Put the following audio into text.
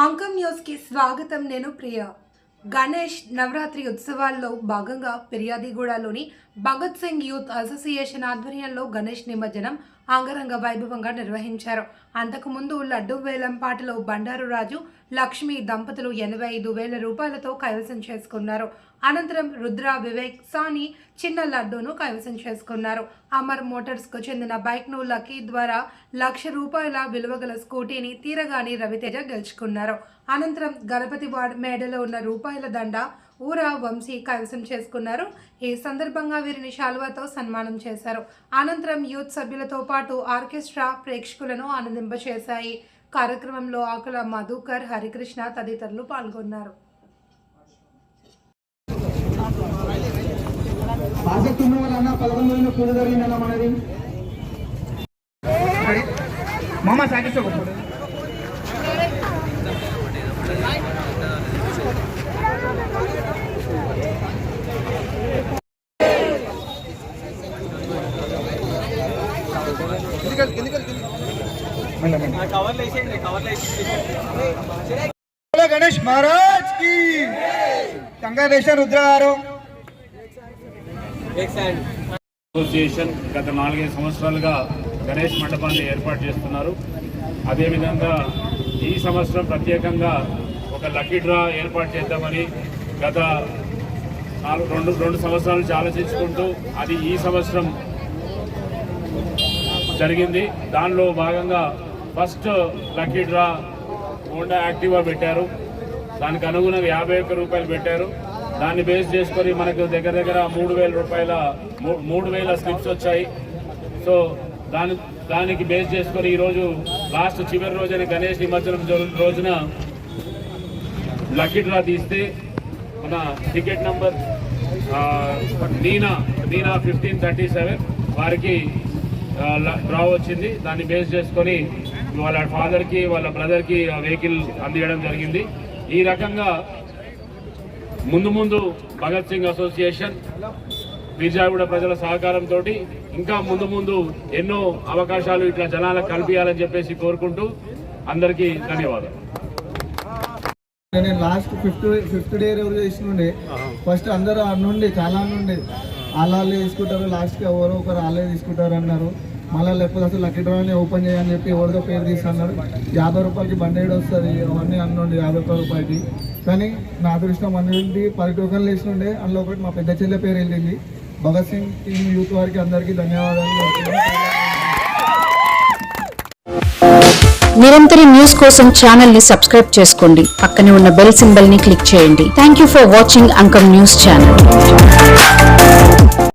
అంకం న్యూస్కి స్వాగతం నేను ప్రియ. గణేష్ నవరాత్రి ఉత్సవాల్లో భాగంగా ఫిర్యాదిగూడలోని భగత్ సింగ్ యూత్ అసోసియేషన్ ఆధ్వర్యంలో గణేష్ నిమజ్జనం అంగరంగ వైభవంగా నిర్వహించారు. అంతకుముందు లడ్డు వేలం పాటలో బండారు రాజు లక్ష్మి దంపతులు ఎనభై ఐదు వేల రూపాయలతో కైవసం చేసుకున్నారు. అనంతరం రుద్ర వివేక్ సాని చిన్న లడ్డూను కైవసం చేసుకున్నారు. అమర్ మోటార్స్కు చెందిన బైక్ను లక్కీ ద్వారా లక్ష రూపాయల విలువ గల స్కూటీని తీరగాని రవితేజ గెలుచుకున్నారు. అనంతరం గణపతి వార్డ్ మేడలో ఉన్న రూపాయల దండ ఊరా వంశీ కైవసం చేసుకున్నారు. ఈ సందర్భంగా వీరిని శాలువాతో సన్మానం చేశారు. అనంతరం యూత్ సభ్యులతో పాటు ఆర్కెస్ట్రా ప్రేక్షకులను ఆనందింపచేశాయి. కార్యక్రమంలో ఆకుల మధుకర్ హరికృష్ణ తదితరులు పాల్గొన్నారు. ఆసక్తి ఉన్న వాళ్ళన్న పదకొండు పూజ జరిగిందన్న మనది. మామ సాగిస్తా గణేష్ మహారాజ్కి అసోసియేషన్ గత నాలుగైదు సంవత్సరాలుగా గణేష్ మండపాన్ని ఏర్పాటు చేస్తున్నారు. అదేవిధంగా ఈ సంవత్సరం ప్రత్యేకంగా ఒక లక్కీ డ్రా ఏర్పాటు చేద్దామని గత నాలుగు రెండు రెండు సంవత్సరాల ఆలోచించుకుంటూ అది ఈ సంవత్సరం జరిగింది. దానిలో భాగంగా first lucky draw Honda Activa పెట్టారు. దానికి అనుగుణంగా యాభై ఒక్క రూపాయలు పెట్టారు. దాన్ని బేస్ చేసుకొని మనకు దగ్గర దగ్గర మూడు వేల రూపాయల మూడు వేల స్లిప్స్ వచ్చాయి. సో దాని దానికి బేస్ చేసుకొని ఈరోజు లాస్ట్ చివరి రోజున గణేష్ నిమజ్జనం రోజున లక్కీ డ్రా తీస్తే మన టికెట్ నంబర్ నీనా నీనా ఫిఫ్టీన్ థర్టీ సెవెన్ వారికి డ్రా వచ్చింది దాన్ని బేస్ చేసుకొని వాళ్ళ ఫాదర్కి వాళ్ళ బ్రదర్కి వెహికల్ అందియడం జరిగింది. ఈ రకంగా ముందు ముందు భగత్ సింగ్ అసోసియేషన్ విజయవాడ ప్రజల సహకారంతో ఇంకా ముందు ముందు ఎన్నో అవకాశాలు ఇట్లా జనాలకు కల్పించాలని చెప్పేసి కోరుకుంటూ అందరికీ ధన్యవాదాలు. నేను లాస్ట్ ఫిఫ్త్ ఫిఫ్త్ డే ఎవరు చేసినుండే ఫస్ట్ అందరూ ఆ నుండి చాలా నుండి. వాళ్ళే తీసుకుంటారు లాస్ట్కి ఎవరో ఒకరు వాళ్ళే తీసుకుంటారు అన్నారు. మళ్ళీ లేకపోతే అసలు లక్కీ డ్రాని ఓపెన్ చేయని చెప్పి ఎవరిదో పేరు తీసుకున్నాడు యాభై రూపాయలకి బండేడు వస్తుంది అవన్నీ అన్నుండి యాభై రూపాయల రూపాయలకి. కానీ నా అదృష్టం అన్నింటి పది టోకన్లు వేసినుండే అందులో ఒకటి మా పెద్ద చెల్లె పేరు వెళ్ళింది. భగత్ సింగ్ టీం యూత్ వారికి అందరికీ ధన్యవాదాలు. నిరంతరం న్యూస్ కోసం ఛానల్ని సబ్స్క్రైబ్ చేసుకోండి. పక్కనే ఉన్న బెల్ సింబల్ని క్లిక్ చేయండి. Thank you for watching Ankam news channel